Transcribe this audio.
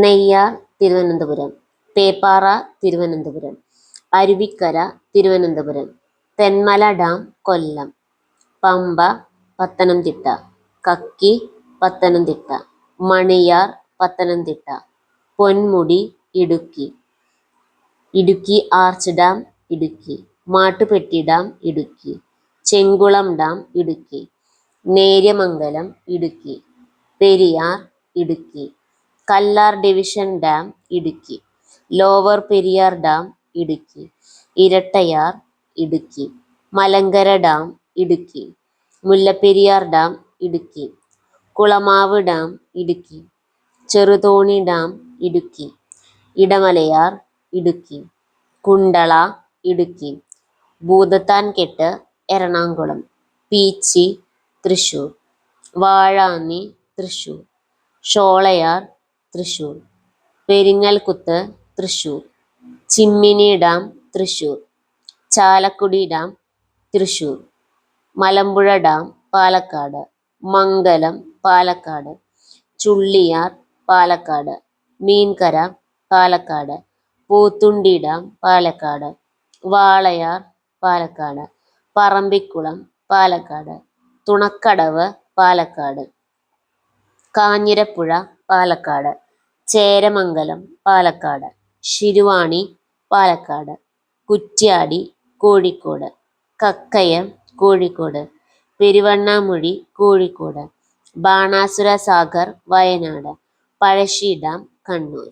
Neyyar Thiruvananthapuram Peppara Thiruvananthapuram Aruvikkara Thiruvananthapuram Thenmala dam Kollam Pamba Pathanamthitta Kakki Pathanamthitta Maniyar Pathanamthitta Ponmudi Idukki Idukki arch dam Idukki Mattupetty dam Idukki Chenkulam dam Idukki Neriamangalam Idukki Periyar Idukki Kallar division dam Idukki lower Periyar dam Idukki Erattayar Idukki Malankara dam Idukki Mullaperiyar dam Idukki Kulamavu dam Idukki Cheruthoni dam Idukki Idamalayar Idukki Kundala Idukki Bhoothathankettu Ernakulam Peechi Thrissur Vazhani Thrissur Sholayar Thrissur Peringalkuthu Thrissur Chimmini dam Thrissur Chalakudy dam Thrissur Malampuzha dam Palakkad Mangalam Palakkad Chulliyar Palakkad Meenkara Palakkad Pothundy dam Palakkad Walayar Palakkad Parambikulam Palakkad Thunakkadavu Palakkad Kanjirappuzha Palakkad Cheramangalam Palakkad Siruvani Palakkad Kuttiyadi Kozhikode Kakkayam Kozhikode Peruvannamuzhi Kozhikode Banasura Sagar Wayanad Pazhassi dam Kannur